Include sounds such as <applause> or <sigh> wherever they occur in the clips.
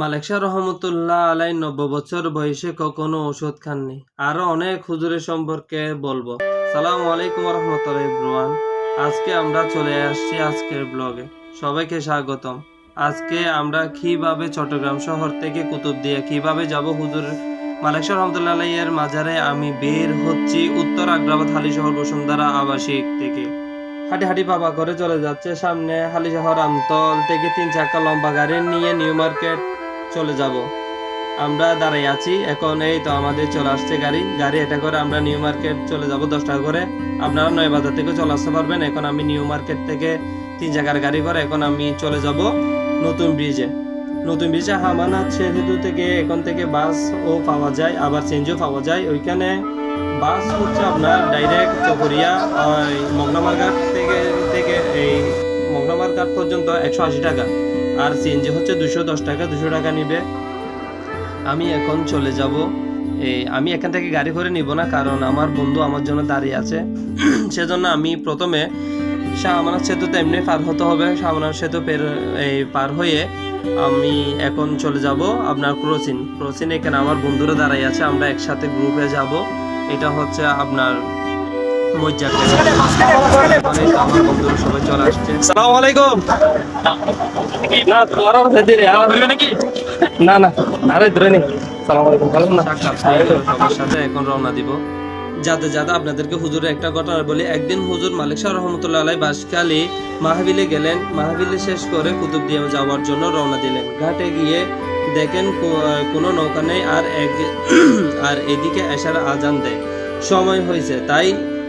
মালেক শাহ রহমতুল্লাহ আলাই নব্বই বছর বয়সে কখনো ওষুধ খাননি। আরও অনেক হুজুরের সম্পর্কে বলব। সালাম আলাইকুম রহমতুল্লাহ ইব্রুয়ান আজকে আমরা চলে আসছি আজকের ব্লগে। সবাইকে স্বাগতম। আজকে আমরা কীভাবে চট্টগ্রাম শহর থেকে কুতুব দিয়ে কীভাবে যাব হুজুর মালেক শাহ রহমতুল্লাহ আলাই এর মাজারে, আমি বের হচ্ছি উত্তর আগ্রাবাদ হালি শহর বসুন্ধরা আবাসিক থেকে। হাঁটি হাঁটি বাবা করে চলে যাচ্ছে। সামনে হালি শহর আমতল থেকে তিন চাকা লম্বা গাড়ি নিয়ে নিউ মার্কেট চলে যাব। আমরা দাঁড়াই আছি। এখন এই তো আমাদের চলে আসছে গাড়ি। গাড়ি এটা করে আমরা নিউ মার্কেট চলে যাব দশ টাকা করে। আপনারা নয় বাজার থেকে চলে আসতে পারবেন। এখন আমি নিউ মার্কেট থেকে তিন জায়গার গাড়ি করে এখন আমি চলে যাব নতুন ব্রিজে নতুন ব্রিজে হামানাথ সেতু থেকে এখন থেকে বাস ও পাওয়া যায়। আবার চেঞ্জও পাওয়া যায়। ওইখানে বাস হচ্ছে আপনার ডাইরেক্ট চকরিয়া মগনামার ঘাট থেকে থেকে এই মগনামার ঘাট পর্যন্ত একশো আশি টাকা। আর সিএনজি হচ্ছে দুশো দশ টাকা দুশো টাকা নিবে। আমি এখন চলে যাব। এই আমি এখান থেকে গাড়ি করে নিব না, কারণ আমার বন্ধু আমার জন্য দাঁড়িয়ে আছে। <clears throat> সেজন্য আমি প্রথমে শাহমানার সেতুতে এমনি পার হতে হবে। শাহমানার সেতু পের এই পার হয়ে আমি এখন চলে যাব আপনার ক্রোসিন। ক্রোসিন এখানে আমার বন্ধুরা দাঁড়াই আছে, আমরা একসাথে গ্রুপে যাব। এটা হচ্ছে আপনার মজ্জার আমার বন্ধুরা সবাই চলে আসছে সালাম আলাইকুম না তোমার না না আরে ধরে নি। সালাম আলাইকুম ভালো না সবার সাথে এখন রওনা দিব। যাতে যাতে আপনাদেরকে হুজুরের একটা ঘটনা বলি। একদিন হুজুর মালিক শাহ রহমতুল্লাহ আলাই বাসকালী মাহবিলে গেলেন। মাহবিলে শেষ করে কুতুবদিয়া যাওয়ার জন্য রওনা দিলেন। ঘাটে গিয়ে দেখেন কোনো নৌকা নেই আর এক <clears throat> আর এদিকে এশার আজান দেয়। সময় হয়েছে তাই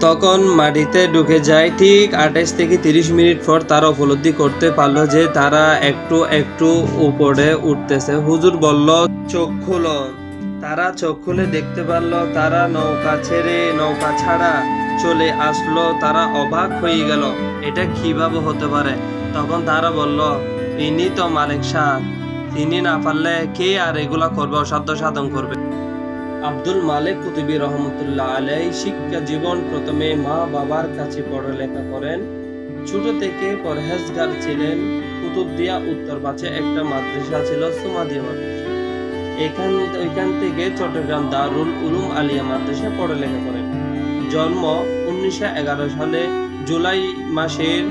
তখন মাটিতে ঢুকে যায়। ঠিক আঠাইশ থেকে তিরিশ মিনিট পর তারা উপলব্ধি করতে পারল যে তারা একটু একটু উপরে উঠতেছে। হুজুর বলল, চোখ খুলো। তারা চোখ খুলে দেখতে পারল, তারা নৌকা ছেড়ে নৌকা ছাড়া চলে আসলো। তারা অবাক হয়ে গেল, এটা কীভাবে হতে পারে? তখন তারা বলল, ইনি তো মালিক শাহ তিনি না পারলে কে আর এগুলা করবে? অসাধ্য সাধন করবে। আব্দুল মালিক কুতুবি রহমতুল্লাহ আলাই শিক্ষা জীবন প্রথমে মা বাবার কাছে পড়ালেখা করেন। ছোট থেকে পরহেজগার ছিলেন। কুতুবদিয়া উত্তর পাশে একটা মাদ্রাসা ছিল, সুমাদিয়া মাদ্রাসা। এখান ওইখান থেকে চট্টগ্রাম দারুল উলুম আলিয়া মাদ্রাসা পড়ালেখা করেন। জন্ম উনিশশো এগারো সালে জুলাই মাসের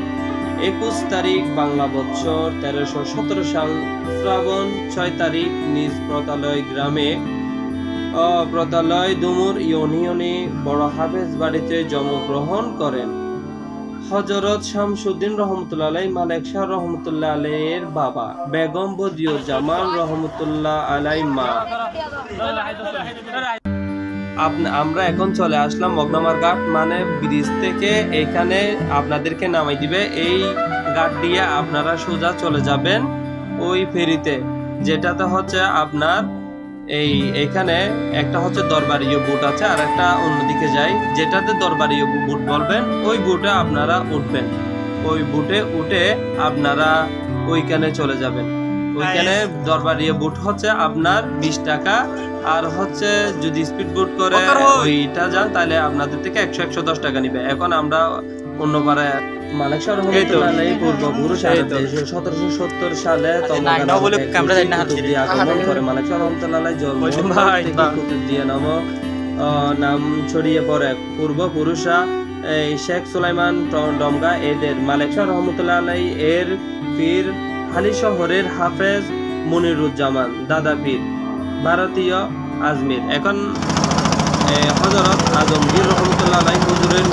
একুশ তারিখ বাংলা বৎসর তেরোশো সতেরো সাল। শ্রাবণ ছয় তারিখ নিজ প্রতালয় গ্রামে প্রতালয় দুমুর ইউনিয়নে বড় হাফেজ বাড়িতে জন্মগ্রহণ করেন। হজরত শামসুদ্দিন রহমতুল্লাহ আলাই মালেক শাহ রহমতুল্লাহ আলাইয়ের বাবা বেগম বদিউ জামান রহমতুল্লাহ আলাই মা। আপনা- আমরা এখন চলে আসলাম মগনামার ঘাট মানে ব্রিজ থেকে এখানে আপনাদেরকে নামাই দিবে। এই ঘাট দিয়ে আপনারা সোজা চলে যাবেন ওই ফেরিতে, যেটাতে হচ্ছে আপনার এই এখানে একটা হচ্ছে দরবারীয় বুট আছে আর একটা অন্যদিকে যায় যেটাতে দরবারীয় বুট বলবেন ওই বুটে আপনারা উঠবেন। ওই বুটে উঠে আপনারা ওইখানে চলে যাবেন। ওইখানে দরবারীয় বুট হচ্ছে আপনার বিশ টাকা আর হচ্ছে যদি স্পিড বুট করে ওইটা যান তাহলে আপনাদের থেকে একশো একশো দশ টাকা নিবে। এখন আমরা অন্য পারে মালিক শাহ পূর্বপুরুষ সতেরোশো সত্তর সালে নাইনাও বলে ক্যামেরা যায় না হাত কুতুব দিয়ে। আগমন করে। মালিক শাহ রহমতুল্লাহ আলাইহি জন্ম বলছেন ভাই, থেকে বাহ। কুতুব দিয়ে নামক নাম ছড়িয়ে পড়ে। পূর্বপুরুষরা এই শেখ সুলাইমান ডমগা এদের মালিক রহমতুল্লাহ আলাইহি এর পীর হালি শহরের হাফেজ মনিরুজ্জামান দাদা পীর ভারতীয় আজমির। এখন হজরত আজমগীর রহমতুল্লাহ আলাই হুজুরের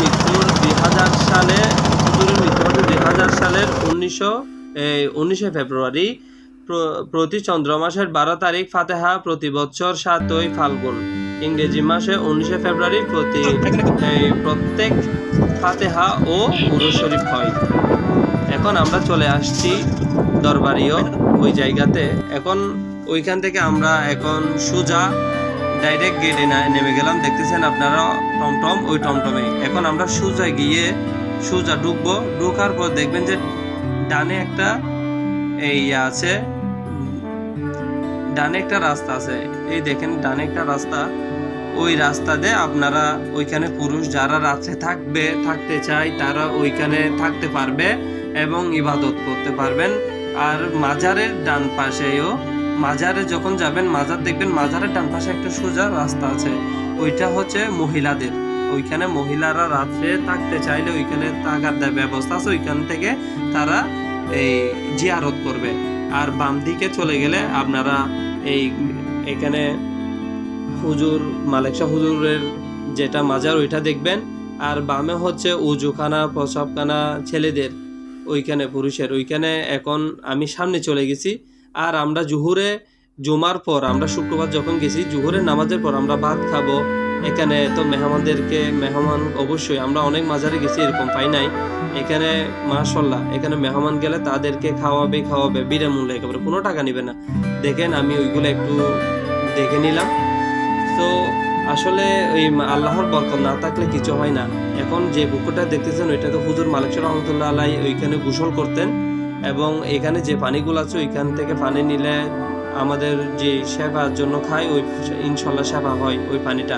মৃত্যুর দুই হাজার সালের উনিশশো উনিশে ফেব্রুয়ারি, প্র- প্রতি চন্দ্র মাসের বারো তারিখ ফাতেহা প্রতি বছর সাতই ফাল্গুন, ইংরেজি মাসে উনিশে ফেব্রুয়ারি প্রতি প্রত্যেক ফাতেহা ও উরুস শরীফ হয়। এখন আমরা চলে আসছি দরবারিও ওই জায়গাতে। এখন ওইখান থেকে আমরা এখন সোজা ডাইরেক্ট গেটে নেমে গেলাম। দেখতেছেন আপনারা টমটম ওই টমটমে এখন আমরা সোজা গিয়ে সোজা ঢুকবো। ঢুকার পর দেখবেন যে ডানে একটা এই আছে। ডানে একটা রাস্তা আছে। এই দেখেন, ডানে একটা রাস্তা। ওই রাস্তা দিয়ে আপনারা ওইখানে পুরুষ যারা রাত্রে থাকবে, থাকতে চায়, তারা ওইখানে থাকতে পারবে এবং ইবাদত করতে পারবেন। আর মাজারের ডান পাশেও মাজারে যখন যাবেন, মাজার দেখবেন মাজারের ডান পাশে একটা সোজা রাস্তা আছে। ওইটা হচ্ছে মহিলাদের। ওইখানে মহিলারা রাত্রে থাকতে চাইলে ওইখানে থাকার ব্যবস্থা আছে। ওইখান থেকে তারা এই জিয়ারত করবে। আর বাম দিকে চলে গেলে আপনারা এই এখানে হুজুর মালেকশা হুজুরের যেটা মাজার, ওইটা দেখবেন। আর বামে হচ্ছে উজুখানা, প্রসাবখানা ছেলেদের, ওইখানে পুরুষের। ওইখানে এখন আমি সামনে চলে গেছি। আর আমরা জুহুরে জুমার পর, আমরা শুক্রবার যখন গেছি জুহুরের নামাজের পর আমরা ভাত খাব। এখানে তো মেহমানদেরকে, মেহমান অবশ্যই, আমরা অনেক মাজারে গেছি, এরকম পাই নাই। এখানে মাশাল্লাহ এখানে মেহমান গেলে তাদেরকে খাওয়াবে খাওয়াবে বিনামূল্যে একেবারে, কোনো টাকা নেবে না। দেখেন, আমি ওইগুলো একটু দেখে নিলাম। তো আসলে ওই আল্লাহর বরকত না থাকলে কিছু হয় না। এখন যে পুকুরটা দেখতেছেন, ওইটা তো হুজুর মালিক রহমতুল্লাহ আলাই ওইখানে গোসল করতেন। এবং এখানে যে পানিগুলো আছে, ওইখান থেকে পানি নিলে আমাদের যে সেবার জন্য খাই ওই ইনশাল্লাহ সেবা হয় ওই পানিটা।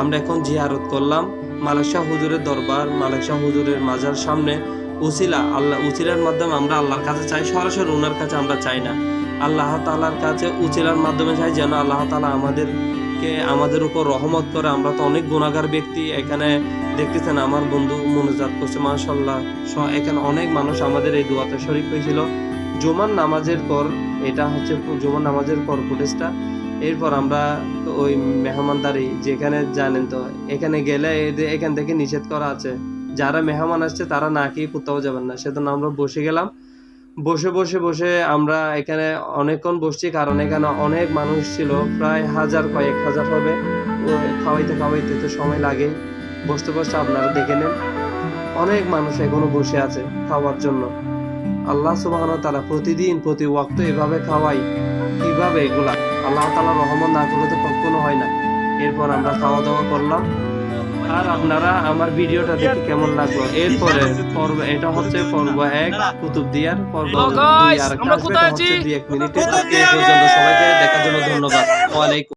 আমরা এখন জিয়ারত করলাম। মালিক শাহ হুজুরের দরবার মালিক শাহ হুজুরের মাজার সামনে উসিলা, আল্লাহ, উসিলার মাধ্যমে আমরা আল্লাহর কাছে চাই, সরাসরি ওনার কাছে আমরা চাই না। আল্লাহ তালার কাছে উচিলার মাধ্যমে চাই যেন আল্লাহ তালা আমাদেরকে, আমাদের উপর রহমত করে আমরা তো অনেক গুণাগার ব্যক্তি এখানে দেখতেছেন। আমার বন্ধু মনোজাত করছে মাশাল্লাহ এখানে অনেক মানুষ আমাদের এই দোয়াতে শরিক হয়েছিল। জুমার নামাজের পর, এটা হচ্ছে জুমার নামাজের পর ফুটেজটা। এরপর আমরা ওই মেহমানদারি, যেখানে জানেন তো, এখানে গেলে এখান থেকে নিষেধ করা আছে। যারা মেহমান আসছে, তারা না খেয়ে কোথাও যাবেন না। সেজন্য আমরা বসে গেলাম। বসে বসে বসে আমরা এখানে অনেকক্ষণ বসছি, কারণ এখানে অনেক মানুষ ছিল, প্রায় হাজার কয়েক হাজার হবে। খাওয়াইতে খাওয়াইতে তো সময় লাগে। বসতে বসতে আপনারা দেখে নেন, অনেক মানুষ এখনও বসে আছে খাওয়ার জন্য। আল্লাহ সুবাহ তারা প্রতিদিন, প্রতি ওয়াক্ত এভাবে খাওয়াই, কীভাবে এগুলা? আল্লাহ তালা রহমান না করলে তো কখনো হয় না। এরপর আমরা খাওয়া দাওয়া করলাম। আর আপনারা আমার ভিডিওটা দেখে কেমন লাগল? এরপরে পর্ব এটা হচ্ছে পর্ব এক কুতুব দিয়ার পর্ব দুই আর একটা আসবে, হচ্ছে দুই এক মিনিটে। সবাইকে দেখার জন্য ধন্যবাদ। ওয়ালাইকুম